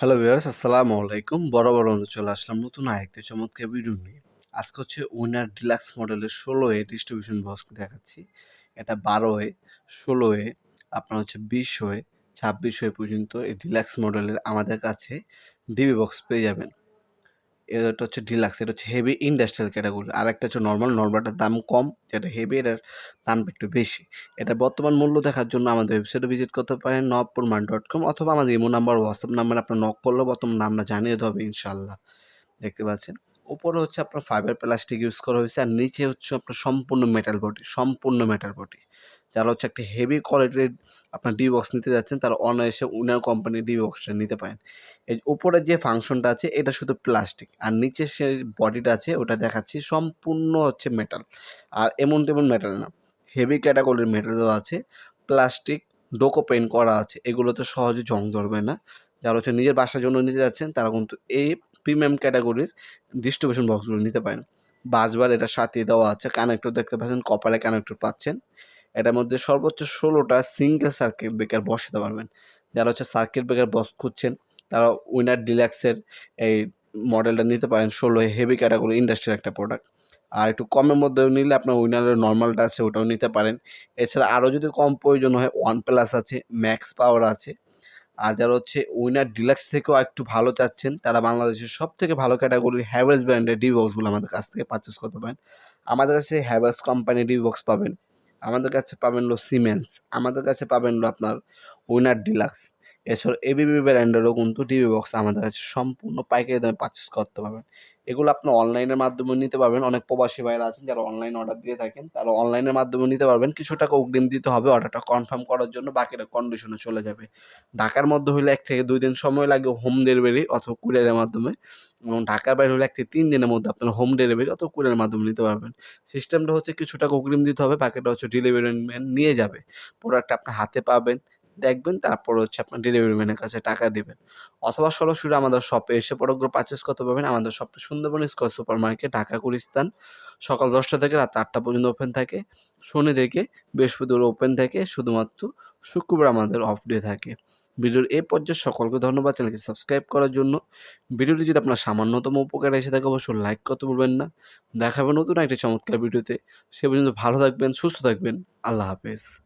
Hello viewers আসসালামু আলাইকুম। বড় বড় চলে আসলাম নতুন আরেকটি চমৎকার ভিডিও নিয়ে। আজকে হচ্ছে উইনার ডিলাক্স মডেলের ষোলো এ ডিস্ট্রিবিউশন বক্স দেখাচ্ছি। এটা বারো এ ষোলো এ আপনার হচ্ছে বিশ হয়ে ছাব্বিশ হয়ে পর্যন্ত এই ডিলাক্স মডেলের আমাদের কাছে ডিবি বক্স পেয়ে যাবেন। এটা হচ্ছে ডিলাক্স এটা হচ্ছে হেভি ইন্ডাস্ট্রিয়াল ক্যাটাগরি আর একটা হচ্ছে নর্মাল নর্মালটার দাম কম, যেটা হেভি এটার দাম একটু বেশি। এটা বর্তমান মূল্য দেখার জন্য আমাদের ওয়েবসাইটে ভিজিট করতে পারেন নবপুরমান ডট কম অথবা আমাদের ইমো নাম্বার হোয়াটসঅ্যাপ নাম্বার আপনার নক করলেও বর্তমান নামটা জানিয়ে দেবে ইনশাল্লাহ দেখতে পাচ্ছেন? উপরে হচ্ছে আপনার ফাইবার প্লাস্টিক ইউজ করা হয়েছে আর নিচে হচ্ছে আপনার সম্পূর্ণ মেটাল বডি সম্পূর্ণ মেটাল বডি যারা হচ্ছে একটা হেভি কোয়ালিটির আপনার ডি বক্স নিতে যাচ্ছেন, তারা অনায়াসে উনার কোম্পানির ডি বক্সটা নিতে পারেন। এই উপরে যে ফাংশনটা আছে, এটা শুধু প্লাস্টিক আর নিচে সে বডিটা আছে, ওটা দেখাচ্ছি, সম্পূর্ণ হচ্ছে মেটাল আর এমন তেমন মেটাল না। হেভি ক্যাটাগরির মেটালও আছে। প্লাস্টিক ডোকো পেন্ট করা আছে। এগুলোতে সহজে জং ধরবে না। যারা হচ্ছে নিজের বাসার জন্য নিতে যাচ্ছেন, তারা কিন্তু এই প্রিমিয়াম ক্যাটাগরির ডিস্ট্রিবিউশন বক্সগুলো নিতে পারেন। বাসবার এটা সাথে দেওয়া আছে কানেক্টর দেখতে পাচ্ছেন, কপালে কানেক্টর পাচ্ছেন। এটার মধ্যে সর্বোচ্চ ষোলোটা সিঙ্গেল সার্কিট ব্রেকার বসাতে পারবেন। যারা হচ্ছে সার্কিট ব্রেকার বক্স খুঁজছেন, তারা উইনার ডিলাক্সের এই মডেলটা নিতে পারেন। ষোলো হেভি ক্যাটাগরি ইন্ডাস্ট্রির একটা প্রোডাক্ট আর একটু কমের মধ্যে নিলে আপনার উইনারের নর্মালটা আছে, ওটাও নিতে পারেন। এছাড়া আরও যদি কম প্রয়োজন হয় ওয়ান প্লাস আছে ম্যাক্স পাওয়ার আছে। আর যারা হচ্ছে উইনার ডিলাক্স থেকেও একটু ভালো চাচ্ছেন, তারা বাংলাদেশের সব থেকে ভালো ক্যাটাগরি হ্যাভেলস ব্র্যান্ডের ডি বক্সগুলো আমাদের কাছ থেকে পারচেস করতে পারেন। আমাদের কাছে হ্যাভেলস কোম্পানির ডি বক্স পাবেন। আমাদের কাছে পাবেন হলো সিমেন্স আমাদের কাছে পাবেন আপনার উইনার ডিলাক্স এছাড়া এবিবি ব্র্যান্ডেরও কিন্তু টিভি বক্স আমাদের কাছে সম্পূর্ণ পাইকারি দামে পারচেস করতে পারবেন। এগুলো আপনি অনলাইনের মাধ্যমে নিতে পারবেন। অনেক প্রবাসী ভাইরা আছেন যারা অনলাইন অর্ডার দিয়ে থাকেন, তারা অনলাইনের মাধ্যমে নিতে পারবেন। কিছু টাকা অগ্রিম দিতে হবে অর্ডারটা কনফার্ম করার জন্য বাকিটা কন্ডিশনে চলে যাবে। ঢাকার মধ্যে হলে এক থেকে দুই দিন সময় লাগে হোম ডেলিভারি অথবা কুরিয়ারের মাধ্যমে এবং ঢাকার বাইরে হলে এক থেকে তিন দিনের মধ্যে আপনার হোম ডেলিভারি অথবা কুরিয়ারের মাধ্যমে নিতে পারবেন। সিস্টেমটা হচ্ছে কিছু টাকা অগ্রিম দিতে হবে, বাকিটা হচ্ছে ডেলিভারি ম্যান নিয়ে যাবে। প্রোডাক্ট আপনার হাতে পাবেন। দেখবেন, তারপর হচ্ছে আপনার ডেলিভারি ম্যানের কাছে টাকা দেবেন। অথবা সরাসরি আমাদের শপে এসে প্রোডাক্টগুলো পারচেস করতে পারবেন। আমাদের শপটা Sundarban square super market Dhaka Gulistan. সকাল দশটা থেকে রাত আটটা পর্যন্ত ওপেন থাকে। শনি থেকে বৃহস্পতিবার ওপেন থাকে। শুধুমাত্র শুক্রবার আমাদের অফ ডে থাকে। ভিডিওর এই পর্যায়ে সকলকে ধন্যবাদ। চ্যানেলকে সাবস্ক্রাইব করার জন্য। ভিডিওটি যদি আপনার সামান্যতম উপকার এসে থাকে, অবশ্যই লাইক করতে ভুলবেন না। দেখাবেন নতুন একটা চমৎকার ভিডিওতে। সে পর্যন্ত ভালো থাকবেন, সুস্থ থাকবেন। আল্লাহ হাফেজ।